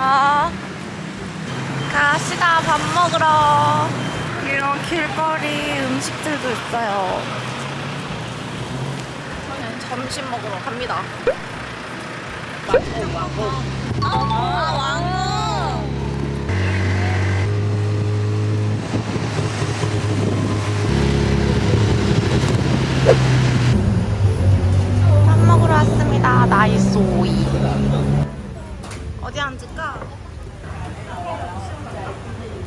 아, 가시다 밥 먹으러. 이런 길거리 음식들도 있어요. 저는 점심 먹으러 갑니다. 왕국, 왕국. 아, 왕국. 밥 먹으러 왔습니다. 나이소이. 어디 앉을까?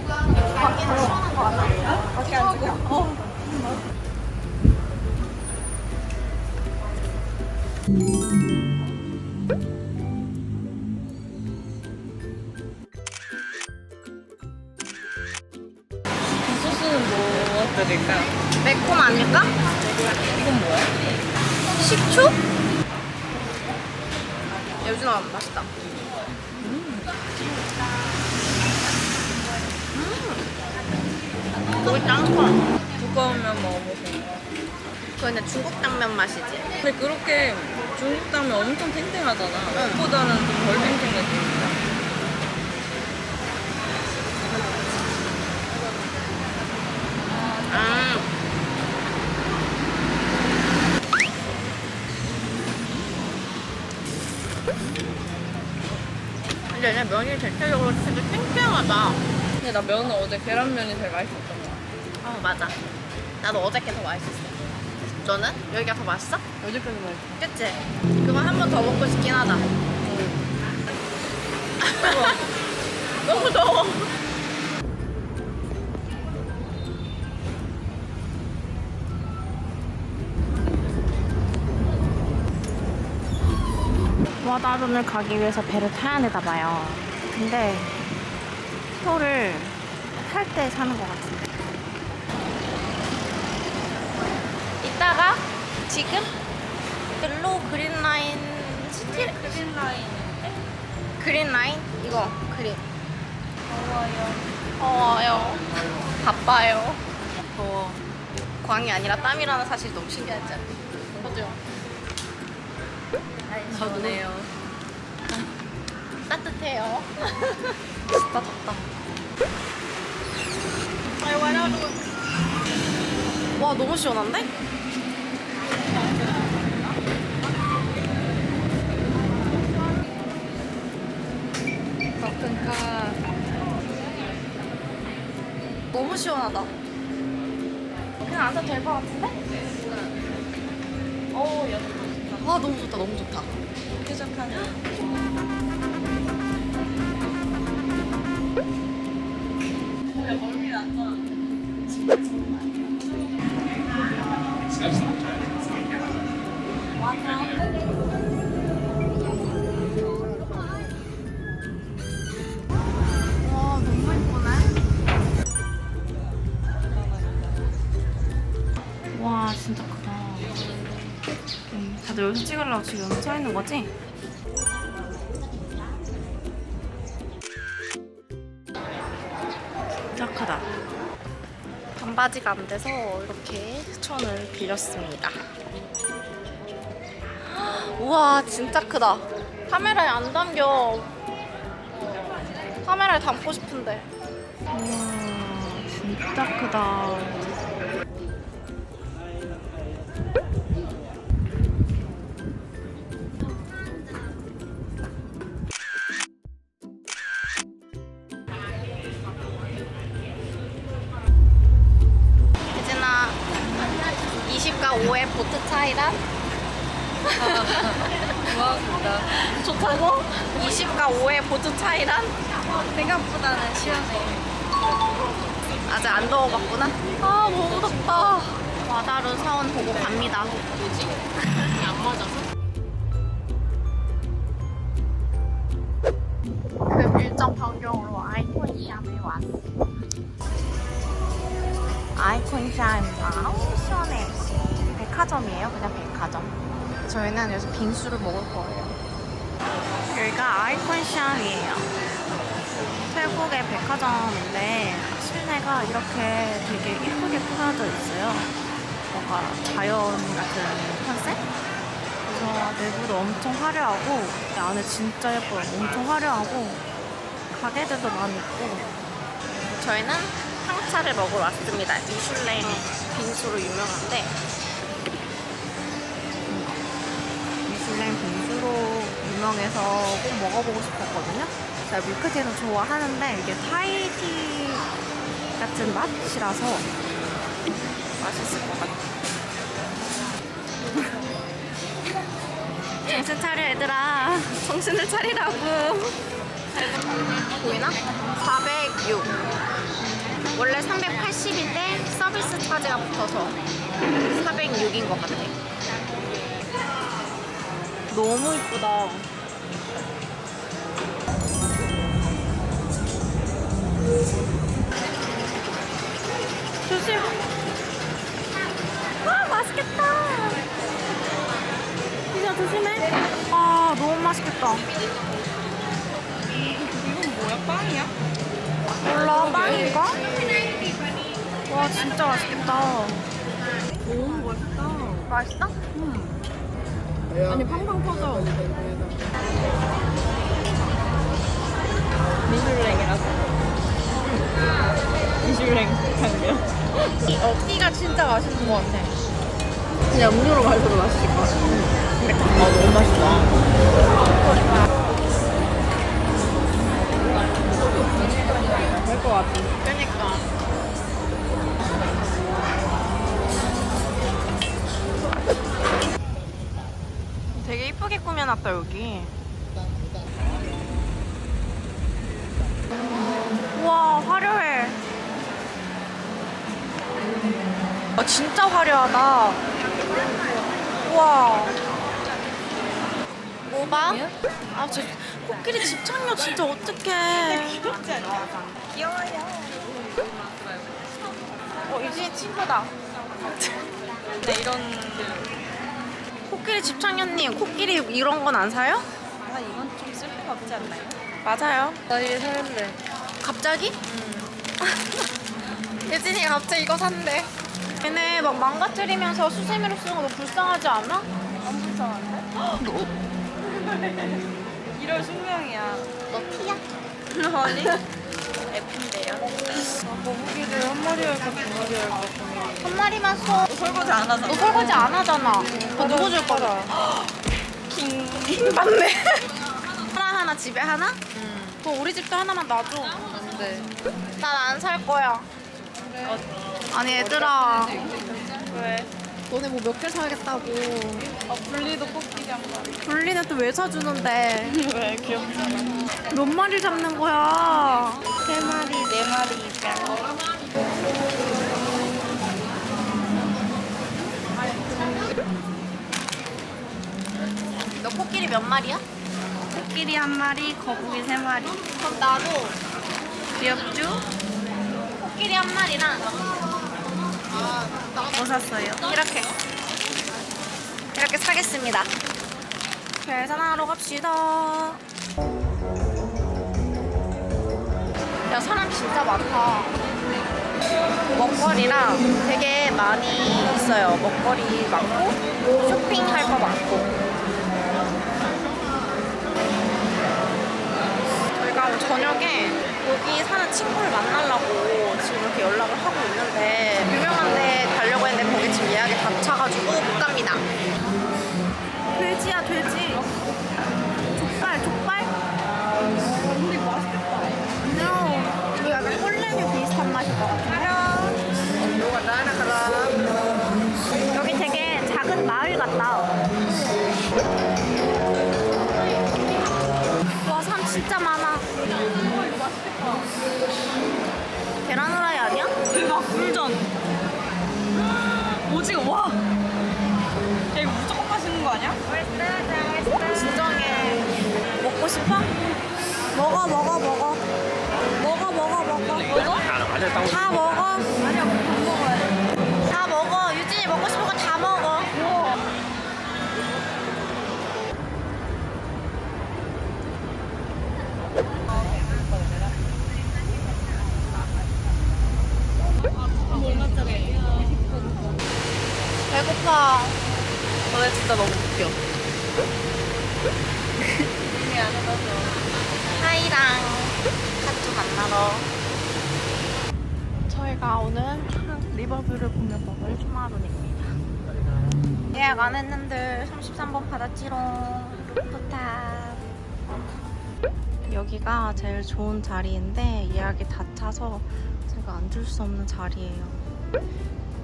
거기는 시원한 거 같아. 어디 앉을까? 어. 소스는 뭐 드릴까요? 매콤 아닐까? 이건 뭐야? 식초? 요즘아 맛있다. 짱좋아. 두꺼우면 먹어보세요. 그거 근데 중국 당면 맛이지. 근데 그렇게 중국 당면 엄청 탱탱하잖아. 응. 그보다는 좀 덜 탱탱해 보인다. 아. 근데 얘네 면이 대체적으로 되게 탱탱하다. 근데 나 면은 어제 계란면이 제일 맛있었던 거 같아. 어 맞아. 나도 어저께 더 맛있었어. 너는? 여기가 더 맛있어? 어제까지 맛있어. 그치? 그건 한번 더 먹고 싶긴 하다. 너무 더워. 와다룬을 가기 위해서 배를 타야 되나 봐요. 근데 표를 탈 때 사는 것 같은데. 이따가 지금 옐로우 그린 라인 시티? 그린 라인. 그린 라인? 이거 그린. 더워요. 더워요. 바빠요. 더워 광이 아니라 땀이라는 사실이 너무 신기하지 않니? 그죠? 저도네요. 따뜻해요. 진짜 덥다. 와 너무 시원한데? 너무 시원하다. 그냥 앉아도 될 것 같은데? 어, 여기 좋다. 아, 너무 좋다, 너무 좋다. 쾌적한. 와, 진짜 크다. 음, 다들 여기서 찍으려고 지금 서 있는 거지? 진짜 크다. 반바지가 안 돼서 이렇게 천을 빌렸습니다. 우와, 진짜 크다. 카메라에 안 담겨. 카메라에 담고 싶은데. 우와, 진짜 크다. 20과 5의 보트 차이란? 고맙습니다. 좋다고? 20과 5의 보트 차이란? 생각보다는 시원해. 아직 안 더워봤구나? 아 너무 덥다 와다루 사원 보고 갑니다 뭐지? 안 맞아서? 그 일정 변경으로 아이콘 샵에 왔어 아이콘 샵입니다 아우 시원해 백화점이에요 그냥 백화점 저희는 여기서 빙수를 먹을 거예요 여기가 아이콘 샵이에요 태국의 백화점인데 실내가 이렇게 되게 예쁘게 꾸며져 있어요. 뭔가 자연 같은 컨셉? 그래서 내부도 엄청 화려하고 안에 진짜 예뻐요. 엄청 화려하고 가게들도 많이 있고 저희는 향차를 먹으러 왔습니다. 미슐랭 빙수로 유명한데 유명해서 꼭 먹어보고 싶었거든요. 제가 밀크티는 좋아하는데 이게 타이티 같은 맛이라서 맛있을 것 같아요. 정신 차려 얘들아 정신을 차리라고 보이나? 406 원래 380인데 서비스 차지가 붙어서 406인 것 같아 너무 이쁘다 조심 와 맛있겠다 피자 조심해. 아, 너무 맛있겠다. 이건 뭐야? 빵이야? 몰라, 빵인가? 와, 진짜 맛있겠다. 너무 맛있다. 맛있어? 아니 팡팡 터져. 미슐랭이라서. 미슐랭 장면. 어, 띠가 진짜 맛있는 것 같아. 그냥 음료로 마셔도 맛있을 것 같아. 아 너무 맛있다. 될것 같아. 그러니까. 되게 이쁘게 꾸며놨다, 여기. 아, 진짜 화려하다. 우와. 뭐 봐? 아, 저 코끼리 집착력 진짜 어떡해. 귀엽지 않아? 귀여워요. 어, 유진이 친구다. 네 이런 코끼리 집착년님, 코끼리 이런 건 안 사요? 아 이건 좀 쓸데가 없지 않나요? 맞아요. 나 이게 살래. 갑자기? 유진이가 갑자기 이거 산대. 얘네 막 망가뜨리면서 수세미로 쓰는 거 너무 불쌍하지 않아? 안 불쌍한데? 너, 이럴 숙명이야. 너 피야? 아니? F인데요. 아, 거북이를 한 마리 할까 두 마리 할까. 한 마리만 써. 너 설거지 안 하잖아. 너 설거지 안 하잖아. 그거 누구 줄 거야? 킹. 맞네. 하나 하나 집에 하나? 응. 그럼 우리 집도 하나만 놔줘. 안 돼. 난 안 살 거야. 아니 얘들아. 왜? 너네 뭐 몇 개 사야겠다고. 아 분리도 코끼리 한 마리. 분리는 또 왜 사주는데? 왜 귀엽잖아. 몇 마리 잡는 거야? 세 마리, 네 마리. 너 코끼리 몇 마리야? 코끼리 한 마리, 거북이 세 마리. 그럼 나도 귀엽죠? 코끼리 한 마리랑 뭐 샀어요? 이렇게 이렇게 사겠습니다. 계산하러 갑시다. 야 사람 진짜 많다. 먹거리랑 되게 많이 있어요. 먹거리 많고 쇼핑할 거 많고. 저희가 저녁에 여기 사는 친구를 만나려고 지금 이렇게 연락을 하고 있는데 유명한 데 가려고 했는데 거기 지금 예약이 다 차가지고 못 갑니다. 다 먹어. 아니야, 먹어야. 다 먹어. 유진이 먹고 싶은 거 다 먹어. 배고파. 너네 진짜 너무 웃겨. 하이랑 팥죽 만나러 저희가 오늘 리버뷰를 보면 먹을 투마룬입니다. 예약 안 했는데 33번 받았지롱. 루프탑. 여기가 제일 좋은 자리인데 예약이 다 차서 제가 앉을 수 없는 자리예요.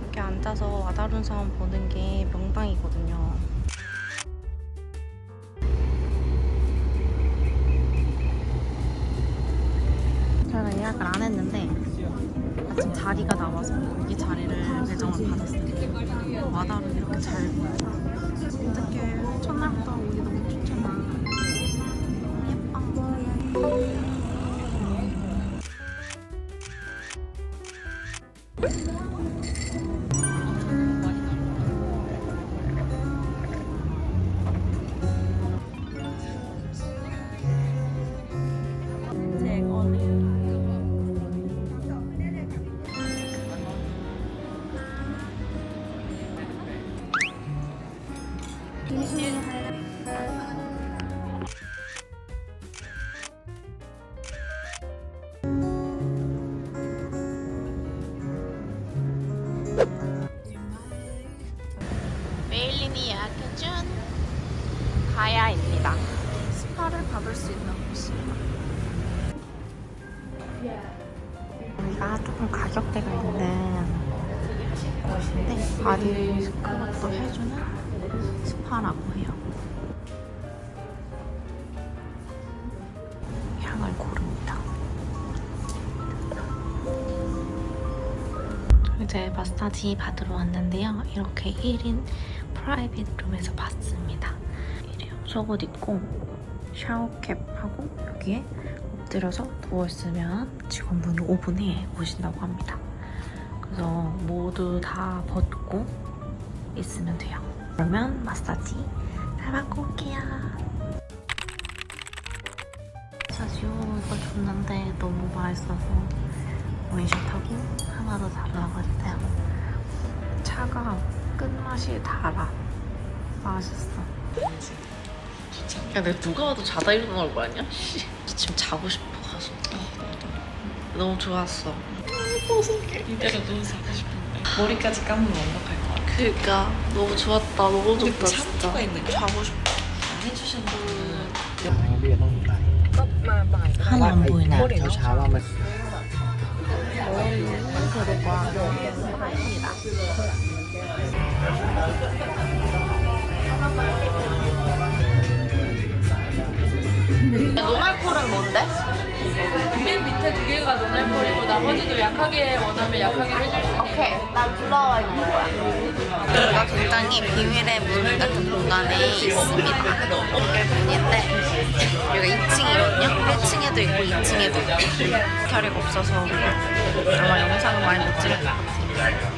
여기 앉아서 와다룬 사람 보는 게 명당이거든요. 자리가 나와서 이 자리를 배정을 받았어요. 와다룬 이렇게 잘 메일린이 예약해준 가야입니다. 스파를 받을 수 있는 곳이에요. 여기가 조금 가격대가 있는 곳인데 바디 스크럽도 해주는 스파라고 해요. 향을 고릅니다. 이제 마사지 받으러 왔는데요. 이렇게 1인 프라이빗 룸에서. 이래요. 속옷 입고 샤워캡하고 여기에 엎드려서 누워있으면 직원분이 5분에 오신다고 합니다. 그래서 모두 다 벗고 있으면 돼요. 그러면 마사지 잘 받고 올게요. 마사지요 이거 줬는데 너무 맛있어서 원샷하고 하나 더 달라고 했대요. 차가 끝맛이 달아. 맛있어. 야, 내가 누가 와도 자다 일어날 거 아니야? 씨. 지금 자고 싶어 가서. 너무 좋았어. 이대로 누워서 자고 싶은데 머리까지 감으면 완벽할 그니까 너무 좋았다. 너무 좋다 진짜. 샴푸가 있는 거야? 자고 싶어. 해주신 분 하나 안 보이네. เช้าๆว่ามัน 파입니다. 밑에 두 개가 노날콜이고 나머지도 약하게 원하면 약하게 해줄 수 있는 오케이, 난 불러와 있는 거야. 여기가 굉장히 비밀의 문 같은 공간에 있습니다. 문인데 여기가 2층이거든요. 1층에도 있고 2층에도 있고 자리가 없어서 아마 영상을 많이 못 찍을 것 같아요.